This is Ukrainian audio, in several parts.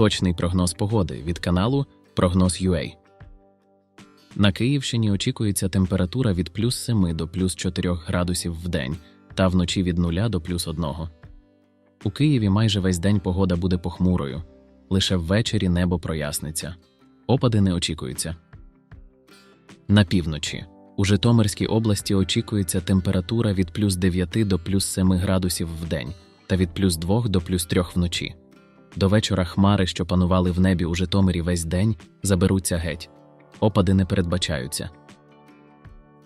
Точний прогноз погоди від каналу Прогноз UA. На Київщині очікується температура від плюс 7 до плюс 4 градусів в день та вночі від 0 до плюс 1. У Києві майже весь день погода буде похмурою. Лише ввечері небо проясниться. Опади не очікуються. На півночі. У Житомирській області очікується температура від плюс 9 до плюс 7 градусів в день та від плюс 2 до плюс 3 вночі. До вечора хмари, що панували в небі у Житомирі весь день, заберуться геть. Опади не передбачаються.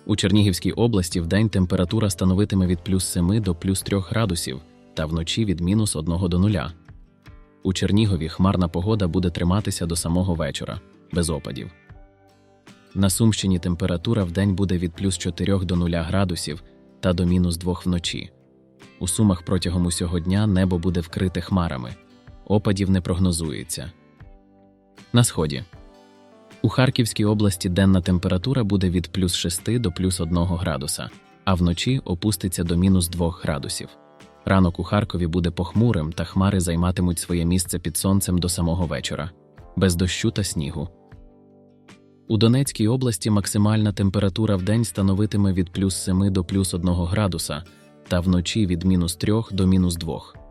У Чернігівській області вдень температура становитиме від плюс 7 до плюс 3 градусів та вночі від мінус 1 до 0. У Чернігові хмарна погода буде триматися до самого вечора, без опадів. На Сумщині температура вдень буде від плюс 4 до 0 градусів та до мінус 2 вночі. У Сумах протягом усього дня небо буде вкрите хмарами. Опадів не прогнозується. На сході. У Харківській області денна температура буде від плюс 6 до плюс 1 градуса, а вночі опуститься до мінус 2 градусів. Ранок у Харкові буде похмурим, та хмари займатимуть своє місце під сонцем до самого вечора, без дощу та снігу. У Донецькій області максимальна температура в день становитиме від плюс 7 до плюс 1 градуса, та вночі від мінус 3 до мінус 2.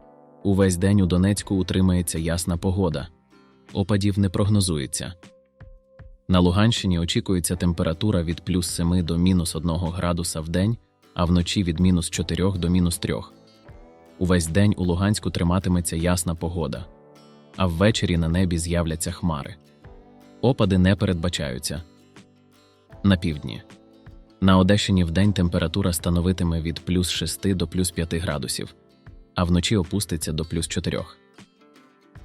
Увесь день у Донецьку утримається ясна погода. Опадів не прогнозується. На Луганщині очікується температура від плюс 7 до мінус 1 градуса в день, а вночі від мінус 4 до мінус 3. Увесь день у Луганську триматиметься ясна погода, а ввечері на небі з'являться хмари. Опади не передбачаються. На півдні. На Одещині вдень температура становитиме від плюс 6 до плюс 5 градусів, а вночі опуститься до плюс 4.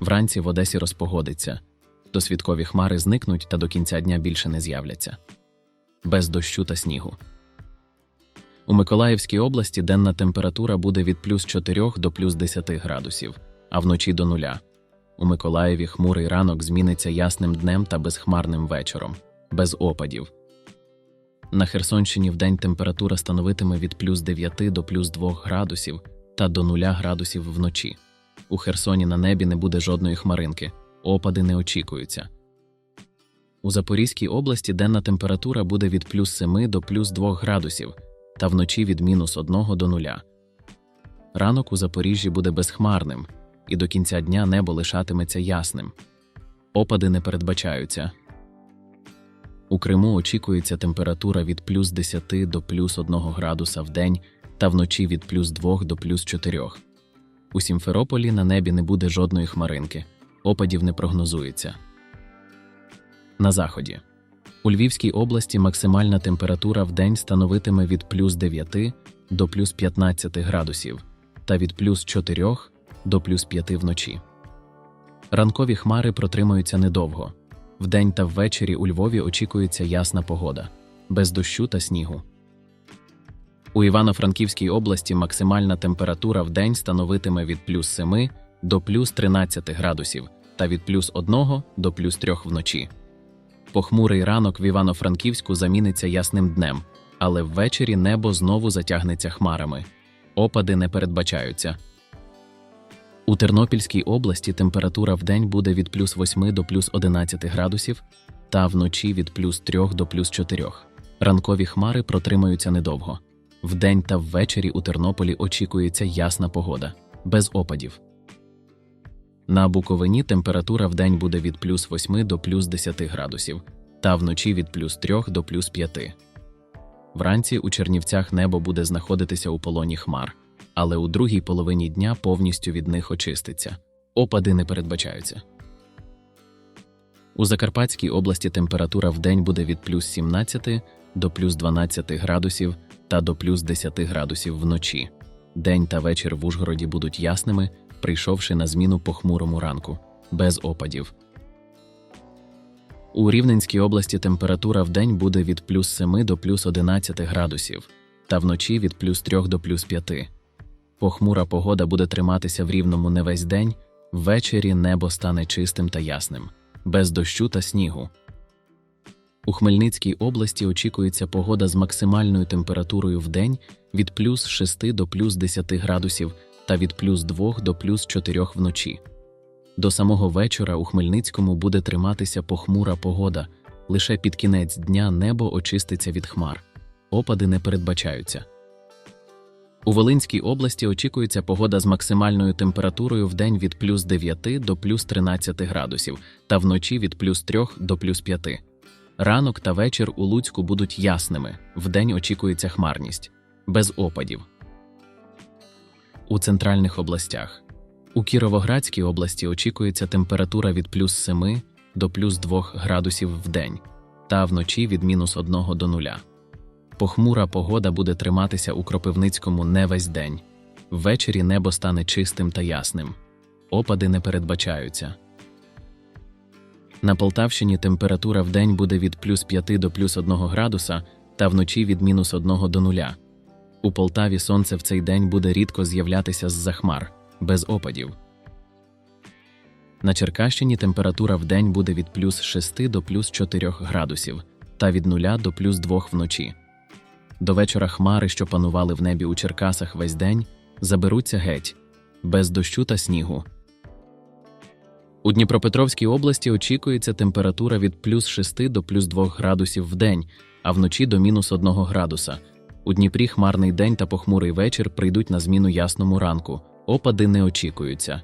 Вранці в Одесі розпогодиться. Досвідкові хмари зникнуть та до кінця дня більше не з'являться. Без дощу та снігу. У Миколаївській області денна температура буде від плюс 4 до плюс 10 градусів, а вночі до нуля. У Миколаєві хмурий ранок зміниться ясним днем та безхмарним вечором, без опадів. На Херсонщині вдень температура становитиме від плюс 9 до плюс 2 градусів та до 0 градусів вночі. У Херсоні на небі не буде жодної хмаринки, опади не очікуються. У Запорізькій області денна температура буде від плюс 7 до плюс 2 градусів та вночі від мінус 1 до 0. Ранок у Запоріжжі буде безхмарним, і до кінця дня небо лишатиметься ясним. Опади не передбачаються. У Криму очікується температура від плюс 10 до плюс 1 градуса в день та вночі від плюс 2 до плюс 4. У Сімферополі на небі не буде жодної хмаринки, опадів не прогнозується. На заході. У Львівській області максимальна температура в день становитиме від плюс 9 до плюс 15 градусів та від плюс 4 до плюс 5 вночі. Ранкові хмари протримаються недовго. Вдень та ввечері у Львові очікується ясна погода, без дощу та снігу. У Івано-Франківській області максимальна температура в день становитиме від плюс 7 до плюс 13 градусів та від плюс 1 до плюс 3 вночі. Похмурий ранок в Івано-Франківську заміниться ясним днем, але ввечері небо знову затягнеться хмарами. Опади не передбачаються. У Тернопільській області температура в день буде від плюс 8 до плюс 11 градусів, та вночі від плюс 3 до плюс 4. Ранкові хмари протримаються недовго. Вдень та ввечері у Тернополі очікується ясна погода, без опадів. На Буковині температура вдень буде від плюс 8 до плюс 10 градусів, та вночі від плюс 3 до плюс 5. Вранці у Чернівцях небо буде знаходитися у полоні хмар, але у другій половині дня повністю від них очиститься. Опади не передбачаються. У Закарпатській області температура вдень буде від плюс 17 до плюс 12 градусів та до плюс 10 градусів вночі. День та вечір в Ужгороді будуть ясними, прийшовши на зміну похмурому ранку, без опадів. У Рівненській області температура вдень буде від плюс 7 до плюс 11 градусів, та вночі від плюс 3 до плюс 5. Похмура погода буде триматися в рівному не весь день, ввечері небо стане чистим та ясним, без дощу та снігу. У Хмельницькій області очікується погода з максимальною температурою в день від плюс 6 до плюс 10 градусів та від плюс 2 до плюс 4 вночі. До самого вечора у Хмельницькому буде триматися похмура погода. Лише під кінець дня небо очиститься від хмар. Опади не передбачаються. У Волинській області очікується погода з максимальною температурою в день від плюс 9 до плюс 13 градусів та вночі від плюс 3 до плюс 5. Ранок та вечір у Луцьку будуть ясними, вдень очікується хмарність, без опадів. У центральних областях. У Кіровоградській області очікується температура від плюс 7 до плюс 2 градусів в день та вночі від мінус 1 до 0. Похмура погода буде триматися у Кропивницькому не весь день. Ввечері небо стане чистим та ясним. Опади не передбачаються. На Полтавщині температура в день буде від плюс 5 до плюс 1 градуса та вночі від мінус 1 до 0. У Полтаві сонце в цей день буде рідко з'являтися з-за хмар, без опадів. На Черкащині температура в день буде від плюс 6 до плюс 4 градусів та від 0 до плюс 2 вночі. До вечора хмари, що панували в небі у Черкасах весь день, заберуться геть, без дощу та снігу. У Дніпропетровській області очікується температура від плюс 6 до плюс 2 градусів в день, а вночі до мінус 1 градуса. У Дніпрі хмарний день та похмурий вечір прийдуть на зміну ясному ранку. Опади не очікуються.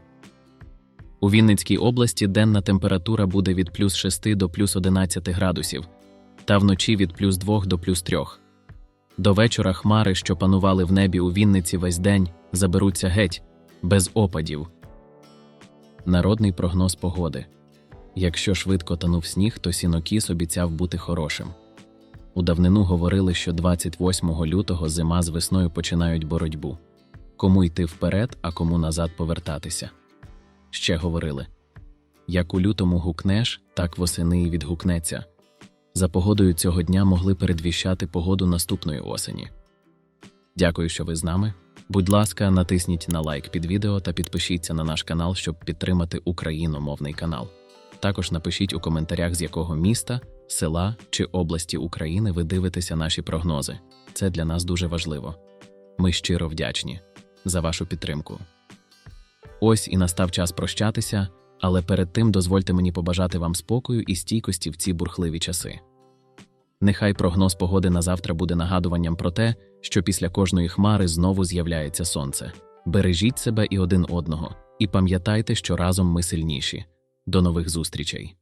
У Вінницькій області денна температура буде від плюс 6 до плюс 11 градусів, та вночі від плюс 2 до плюс 3. До вечора хмари, що панували в небі у Вінниці весь день, заберуться геть, без опадів. Народний прогноз погоди. Якщо швидко танув сніг, то сінокіс обіцяв бути хорошим. У давнину говорили, що 28 лютого зима з весною починають боротьбу. Кому йти вперед, а кому назад повертатися. Ще говорили як у лютому гукнеш, так восени і відгукнеться. За погодою цього дня могли передвіщати погоду наступної осені. Дякую, що ви з нами. Будь ласка, натисніть на лайк під відео та підпишіться на наш канал, щоб підтримати україномовний канал. Також напишіть у коментарях, з якого міста, села чи області України ви дивитеся наші прогнози. Це для нас дуже важливо. Ми щиро вдячні за вашу підтримку. Ось і настав час прощатися, але перед тим дозвольте мені побажати вам спокою і стійкості в ці бурхливі часи. Нехай прогноз погоди на завтра буде нагадуванням про те, що після кожної хмари знову з'являється сонце. Бережіть себе і один одного, і пам'ятайте, що разом ми сильніші. До нових зустрічей!